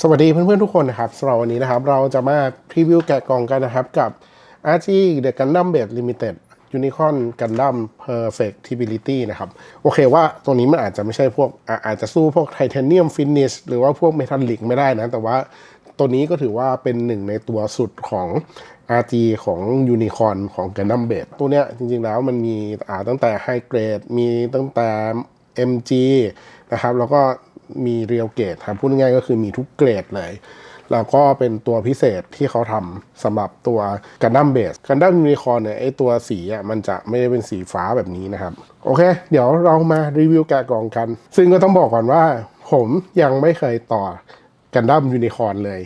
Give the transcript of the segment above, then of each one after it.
สวัสดีเพื่อนๆทุกคนนะครับสำหรับวันนี้นะครับ เราจะมาพรีวิวแกะกล่องกันนะครับ กับ RG The Gundam Base Limited Unicorn Gundam Perfectibility นะครับ โอเคว่าตัวนี้มันอาจจะไม่ใช่พวกอะอาจจะสู้พวกไทเทเนียมฟินิชหรือว่าพวกเมทัลลิกไม่ได้นะ แต่ว่าตัวนี้ก็ถือว่าเป็นหนึ่งในตัวสุดของ RG ของ Unicorn ของ Gundam Base ตัวเนี้ยจริงๆแล้วมันมีตั้งแต่ High Grade มีตั้งแต่ MG นะครับแล้วก็ มีเรียลเกรดครับพูดง่ายๆก็คือมีทุกเกรดเลย แล้วก็เป็นตัวพิเศษที่เขาทำสำหรับตัวกันดั้มเบสกันดั้มยูนิคอร์เนี่ยไอตัวสีอะมันจะไม่ได้เป็นสีฟ้าแบบนี้นะครับ โอเค เดี๋ยวเรามารีวิวแกะกล่องกัน ซึ่งก็ต้องบอกก่อนว่า ผมยังไม่เคยต่อกันดั้มยูนิคอร์เลย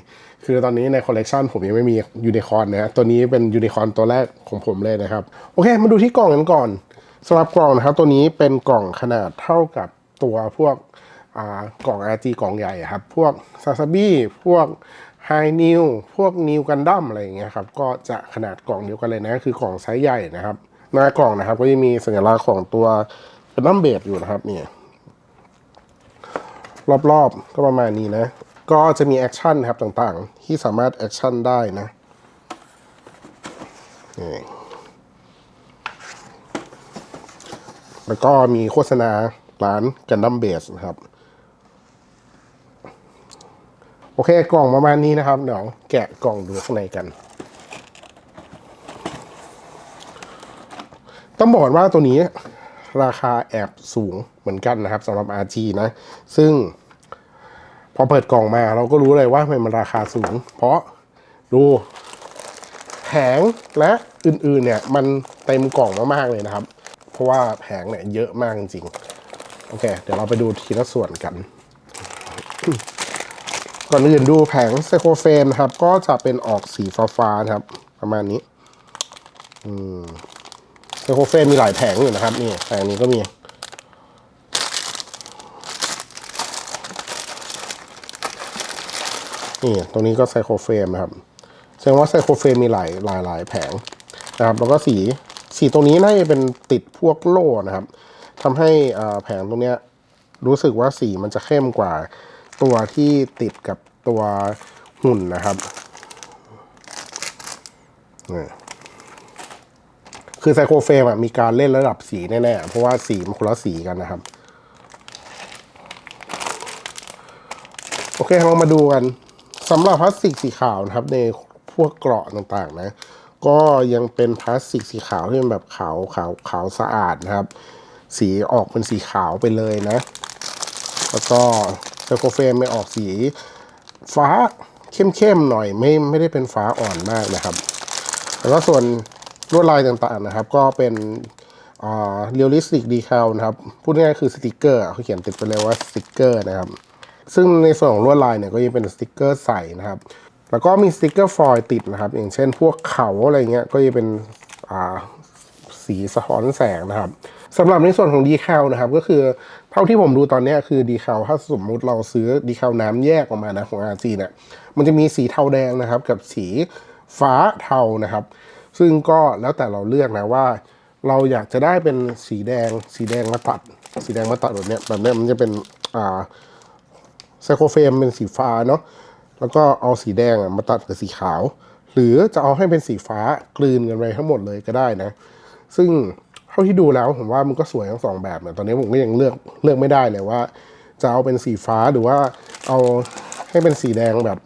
คือตอนนี้ในคอลเลกชันผมยังไม่มียูนิคอร์นะฮะตัวนี้เป็นยูนิคอร์ตัวแรกของผมเลยนะครับ โอเค มาดูที่กล่องกันก่อนสำหรับกล่องนะครับตัวนี้เป็นกล่องขนาดเท่ากับตัวพวก กล่อง RG กล่องใหญ่ครับ พวกซาซาบิพวกไฮนิวพวกนิวกันดั้มอะไรอย่างเงี้ยครับ ก็จะขนาดกล่องเดียวกันเลยนะ คือกล่องไซส์ใหญ่นะครับ หน้ากล่องนะครับ ก็จะมีสัญลักษณ์ของตัวกันดั้มเบสอยู่นะครับนี่รอบๆ ก็ประมาณนี้นะ ก็จะมีแอคชั่นครับต่างๆ ที่สามารถแอคชั่นได้นะนี่แล้วก็มีโฆษณาร้านกันดั้มเบสนะครับ โอเคกล่องประมาณนี้นะครับเดี๋ยวแกะกล่องดูข้างในกัน ต้องบอกว่าตัวนี้ราคาแอบสูงเหมือนกันนะครับสำหรับ RG นะ ซึ่งพอเปิดกล่องมาเราก็รู้เลยว่าทำไมมันราคาสูง เพราะดูแผงและอื่นๆเนี่ยมันเต็มกล่องมากๆเลยนะครับ เพราะว่าแผงเนี่ยเยอะมากจริงๆ โอเค เดี๋ยวเราไปดูทีละส่วนกัน ก่อนอื่นดูแผงไซโคเฟนครับ ก็จะเป็นออกสีฟ้าๆครับ ประมาณนี้ไซโคเฟนมีหลายแผงอยู่นะครับนี่แผงนี้ก็มีนี่ตรงนี้ก็ไซโคเฟรมนะครับแสดงว่าไซโคเฟรมมีหลายหลายหลายแผงนะครับ แล้วก็สีสีตรงนี้น่าจะเป็นติดพวกโล่นะครับทำให้แผงตรงเนี้ยรู้สึกว่าสีมันจะเข้มกว่า ตัวที่ติดกับตัวหุ่นนะครับคือไซโคเฟรมอะมีการเล่นระดับสีแน่ๆ เพราะว่าสีมันคนละสีกันนะครับ โอเคเรามาดูกันสำหรับพลาสติกสีขาวนะครับ ในพวกเกราะต่างๆนะ ก็ยังเป็นพลาสติกสีขาวที่เป็นแบบขาวขาวขาวสะอาดนะครับ สีออกเป็นสีขาวไปเลยนะ แล้วก็ เซโคเฟรมไม่ออกสีฟ้าเข้มๆหน่อยไม่ไม่ได้เป็นฟ้าอ่อนมากนะครับ แล้วก็ส่วนลวดลายต่างๆนะครับ ก็เป็นเรียลลิสติกดีคาลนะครับ พูดง่ายๆคือสติกเกอร์เขาเขียนติดไปเลยว่าสติกเกอร์นะครับ ซึ่งในส่วนของลวดลายเนี่ยก็ยังเป็นสติกเกอร์ใสนะครับ แล้วก็มีสติกเกอร์ฟอยติดนะครับ อย่างเช่นพวกเขาอะไรเงี้ยก็จะเป็นสีสะท้อนแสงนะครับ สำหรับในส่วนของดีคาลนะครับ ก็คือเท่าที่ผมดูตอนนี้คือดีคาลถ้าสมมุติเราซื้อดีคาลน้ำแยกออกมานะของ RG เนี่ยมันจะมีสีเทาแดงนะครับ กับสีฟ้าเทานะครับ ซึ่งก็แล้วแต่เราเลือกนะว่า เราอยากจะได้เป็นสีแดง สีแดงมาตัด สีแดงมาตัดแบบเนี้ยแบบเนี้ยมันจะเป็นอ่าไซโคเฟมเป็นสีฟ้าเนาะแล้วก็เอาสีแดงมาตัดกับสีขาว หรือจะเอาให้เป็นสีฟ้ากลืนกันไปทั้งหมดเลยก็ได้นะ ซึ่ง เท่าที่ดูแล้วผมว่ามันก็สวยทั้งสองแบบเนี่ยตอนนี้ผมก็ยังเลือกเลือกไม่ได้เลยว่า จะเอาเป็นสีฟ้าหรือว่าเอาให้เป็นสีแดงแบบ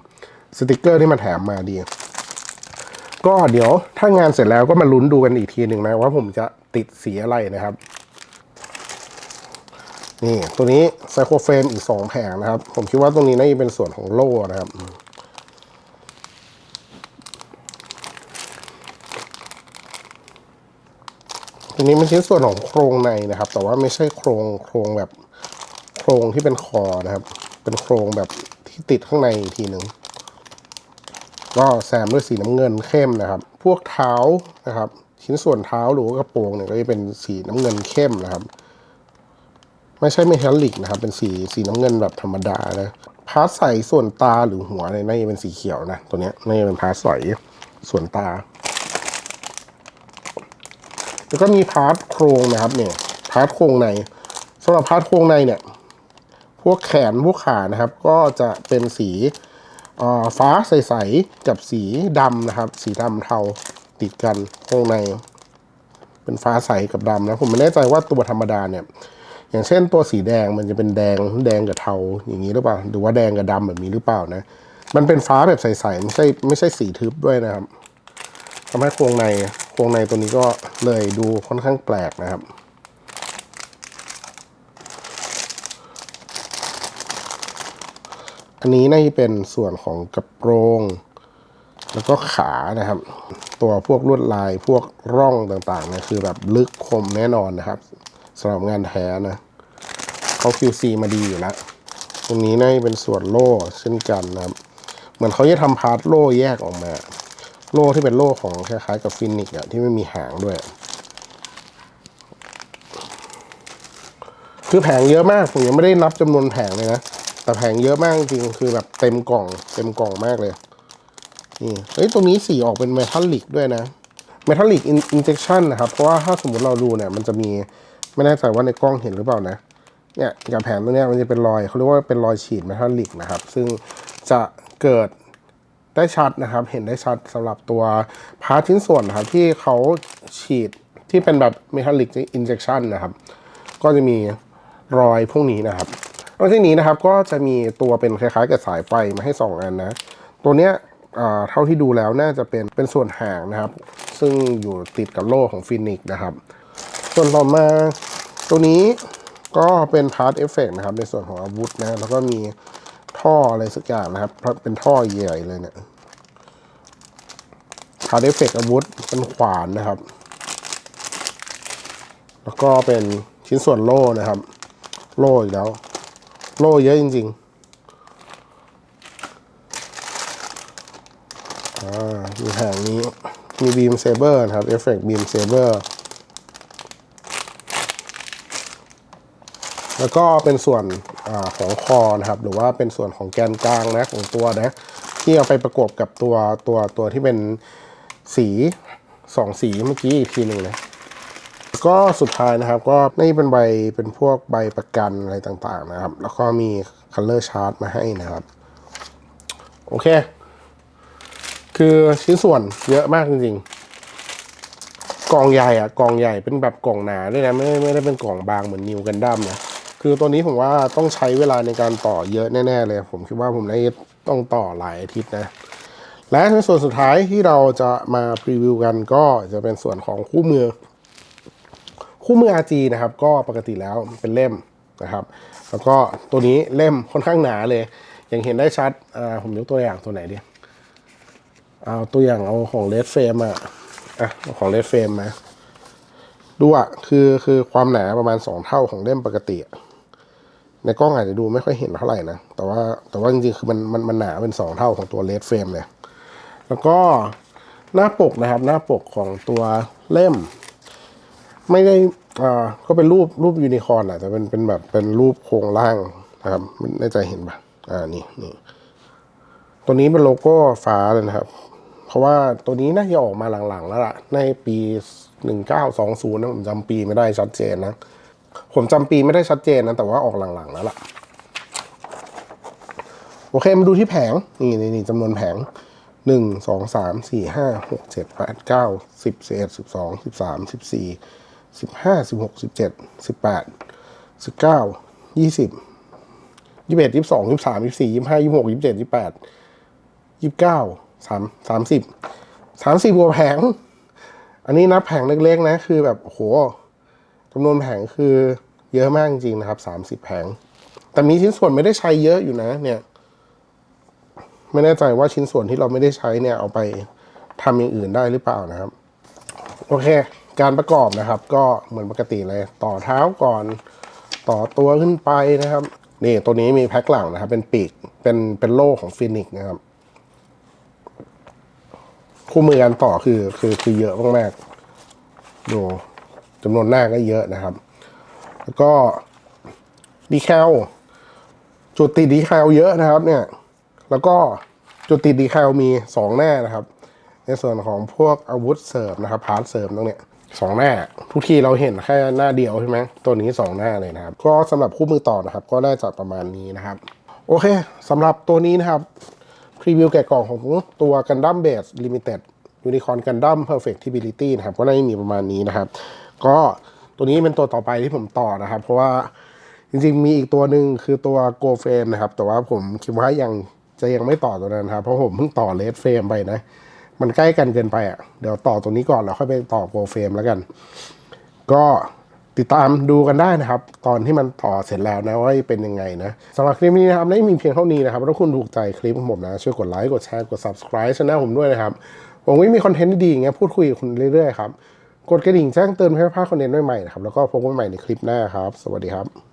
สติกเกอร์ที่มันแถมมาดี ก็เดี๋ยวถ้างานเสร็จแล้วก็มาลุ้นดูกันอีกทีหนึ่งนะว่าผมจะติดสีอะไรนะครับ นี่ตัวนี้ไซโครเฟรมอีกสองแผงนะครับ ผมคิดว่าตรงนี้น่าจะเป็นส่วนของโล่นะครับ ตรงนี้เป็นชิ้นส่วนของโครงในนะครับ แต่ว่าไม่ใช่โครงโครงแบบโครงที่เป็นคอนะครับ เป็นโครงแบบที่ติดข้างในอีกทีหนึ่งก็แซมด้วยสีน้ำเงินเข้มนะครับ พวกเท้านะครับ ชิ้นส่วนเท้าหรือว่ากระโปรงเนี่ยก็จะเป็นสีน้ำเงินเข้มนะครับ ไม่ใช่เมทัลลิกนะครับ เป็นสีสีน้ำเงินแบบธรรมดานะพาร์ทใสส่วนตาหรือหัวเนี่ยน่าจะเป็นสีเขียวนะตัวเนี้ยน่าจะเป็นพาร์ทใสส่วนตา แล้วก็มีพาร์ทโครงนะครับเนี่ยพาร์ทโครงในสำหรับพาร์ทโครงในเนี่ย พวกแขนพวกขานะครับ ก็จะเป็นสีฟ้าใสๆกับสีดำนะครับ สีดำเทาติดกันข้างใน เป็นฟ้าใสกับดำนะผมไม่แน่ใจว่าตัวธรรมดาเนี่ย อย่างเช่นตัวสีแดงมันจะเป็นแดงแดงกับเทาอย่างนี้หรือเปล่าหรือว่าแดงกับดำแบบนี้หรือเปล่านะ มันเป็นฟ้าแบบใสๆไม่ใช่ไม่ใช่สีทึบด้วยนะครับทำให้โครงใน โครงในตัวนี้ก็เลยดูค่อนข้างแปลกนะครับ อันนี้น่าจะเป็นส่วนของกระโปรง แล้วก็ขานะครับ ตัวพวกลวดลายพวกร่องต่างๆเนี่ยคือแบบลึกคมแน่นอนนะครับสำหรับงานแท้นะเขา QC มาดีอยู่แล้ว ตรงนี้น่าจะเป็นส่วนโล่เช่นกันนะครับ เหมือนเขาจะทำพาร์ทโล่แยกออกมา โล่ที่เป็นโล่ของคล้ายๆกับฟินิกซ์อะที่ไม่มีหางด้วย คือแผงเยอะมาก ผมยังไม่ได้นับจำนวนแผงเลยนะ แต่แผงเยอะมากจริงๆคือแบบเต็มกล่อง เต็มกล่องมากเลย นี่ เฮ้ย ตรงนี้สีออกเป็นเมทัลลิกด้วยนะ เมทัลลิกอินเจคชันนะครับ เพราะว่าถ้าสมมติเราดูเนี่ย มันจะมี ไม่แน่ใจว่าในกล้องเห็นหรือเปล่านะ เนี่ยกับแผงตัวเนี้ยมันจะเป็นรอยเขาเรียกว่าเป็นรอยฉีดเมทัลลิกนะครับ ซึ่งจะเกิด ได้ชัดนะครับ เห็นได้ชัดสำหรับตัวพาร์ทชิ้นส่วนนะครับที่เขาฉีดที่เป็นแบบเมทัลลิกอินเจคชันนะครับ ก็จะมีรอยพวกนี้นะครับนอกจากนี้นะครับก็จะมีตัวเป็นคล้ายๆกับสายไฟมาให้สองอันนะ ตัวเนี้ยเท่าที่ดูแล้วน่าจะเป็นเป็นส่วนหางนะครับ ซึ่งอยู่ติดกับโล่ของฟินิกนะครับ ส่วนต่อมาตัวนี้ก็เป็นพาร์ทเอฟเฟกนะครับ ในส่วนของอาวุธนะ แล้วก็มี ท่ออะไรสักอย่างนะครับ เพราะเป็นท่อใหญ่เลยเนี่ยพาร์ทเฟเฟกอาวุธเป็นขวานนะครับ แล้วก็เป็นชิ้นส่วนโล่นะครับ โล่อีกแล้ว โล่เยอะจริงๆอ่ามีแผงนี้มีบีมเซเบอร์นะครับเอฟเฟกบีมเซเบอร์แล้วก็เป็นส่วน อของคอนะครับ หรือว่าเป็นส่วนของแกนกลางนะของตัวนะที่เอาไปประกบกับตัวตัวตัวที่เป็นสีสองสีเมื่อกี้อีกทีหนึ่งนะก็สุดท้ายนะครับก็นี่เป็นใบเป็นพวกใบประกันอะไรต่างๆนะครับ แล้วก็มี color chart มาให้นะครับ โอเค คือชิ้นส่วนเยอะมากจริงๆ กล่องใหญ่อะกล่องใหญ่เป็นแบบกล่องหนาด้วยนะ ไม่ไม่ได้เป็นกล่องบางเหมือนนิวกันดั้มนะ คือตัวนี้ผมว่าต้องใช้เวลาในการต่อเยอะแน่ๆเลย ผมคิดว่าผมได้ต้องต่อหลายอาทิตย์นะ และในส่วนสุดท้ายที่เราจะมาพรีวิวกันก็จะเป็นส่วนของคู่มือ คู่มือ RG นะครับ ก็ปกติแล้วเป็นเล่มนะครับ แล้วก็ตัวนี้เล่มค่อนข้างหนาเลย อย่างเห็นได้ชัดอ่าผมยกตัวอย่างตัวไหนดีเอาตัวอย่างเอาของเลดเฟรมอะอะของเลดเฟรมมาดูอะคือคือความหนาประมาณสองเท่าของเล่มปกติอะ ในกล้องอาจจะดูไม่ค่อยเห็นเท่าไหร่นะ แต่ว่าแต่ว่าจริงๆ คือมันมันมันหนาเป็นสองเท่าของตัวเลดเฟรมเลย แล้วก็หน้าปกนะครับ หน้าปกของตัวเล่ม ไม่ได้อ่าก็เป็นรูปรูปยูนิคอร์นอะแต่เป็นเป็นแบบเป็นรูปโครงร่างนะครับไม่แน่ใจเห็นปะอ่านี่นี่ตัวนี้เป็นโลโก้ฟ้าเลยนะครับ เพราะว่าตัวนี้น่าจะออกมาหลังๆ แล้วล่ะ ในปีหนึ่งเก้าสองศูนย์นะผมจำปีไม่ได้ชัดเจนนะ ผมจำปีไม่ได้ชัดเจนนะ แต่ว่าออกหลังๆแล้วล่ะ โอเคมาดูที่แผง นี่นี่นี่จำนวนแผงหนึ่งสองสามสี่ห้าหกเจ็ดแปดเก้าสิบสิบเอ็ดสิบสองสิบสามสิบสี่สิบห้าสิบหกสิบเจ็ดสิบแปดสิบเก้ายี่สิบยี่สิบเอ็ดยี่สิบสองยี่สิบสามยี่สิบสี่ยี่สิบห้ายี่สิบหกยี่สิบเจ็ดยี่สิบแปดยี่สิบเก้าสามสามสิบสามสิบกว่าแผง อันนี้นับแผงเล็กๆนะ คือแบบโอ้โห จำนวนแผงคือเยอะมากจริงๆนะครับสามสิบแผง แต่มีชิ้นส่วนไม่ได้ใช้เยอะอยู่นะเนี่ย ไม่แน่ใจว่าชิ้นส่วนที่เราไม่ได้ใช้เนี่ยเอาไปทำอย่างอื่นได้หรือเปล่านะครับ โอเค การประกอบนะครับ ก็เหมือนปกติเลย ต่อเท้าก่อน ต่อตัวขึ้นไปนะครับ นี่ตัวนี้มีแพ็คหลังนะครับ เป็นปีก เป็นเป็นโล่ของฟินิกนะครับ คู่มือการต่อคือคือคือเยอะมากๆดู จำนวนหน้าก็เยอะนะครับ แล้วก็ดีแคลจุดติดดีแคลเยอะนะครับ เนี่ย แล้วก็จุดติดดีแคลมีสองหน้านะครับ ในส่วนของพวกอาวุธเสริมนะครับพาร์ทเสริมตรงเนี้ยสองหน้า ทุกทีเราเห็นแค่หน้าเดียวใช่ไหมตัวนี้สองหน้าเลยนะครับ ก็สำหรับคู่มือต่อนะครับ ก็น่าจะประมาณนี้นะครับ โอเคสำหรับตัวนี้นะครับพรีวิวแกะกล่องของตัว Gundam Base Limited Unicorn Gundam Perfectibility นะครับ ก็น่าจะมีประมาณนี้นะครับ ก็ตัวนี้เป็นตัวต่อไปที่ผมต่อนะครับ เพราะว่าจริงๆมีอีกตัวหนึ่งคือตัว Go Frame นะครับ แต่ว่าผมคิดว่ายังจะยังไม่ต่อตัวนั้นครับ เพราะผมเพิ่งต่อ Red Frame ไปนะ มันใกล้กันเกินไปอะ เดี๋ยวต่อตัวนี้ก่อนแล้วค่อยไปต่อ Go Frame แล้วกัน ก็ติดตามดูกันได้นะครับ ตอนที่มันต่อเสร็จแล้วนะว่าเป็นยังไงนะสำหรับคลิปนี้นะครับไม่มีเพียงเท่านี้นะครับถ้าคุณถูกใจคลิปของผมนะ ช่วยกดไลค์กดแชร์กด subscribe ช่องผมด้วยนะครับผมก็มีคอนเทนต์ดีๆอย่างเงี้ยพูดคุยกับคุณเรื่อยๆครับ กดกระดิ่งแจ้งเตือนเพื่อพลาดคอนเทนต์ใหม่ๆนะครับ แล้วก็พบกันใหม่ในคลิปหน้าครับ สวัสดีครับ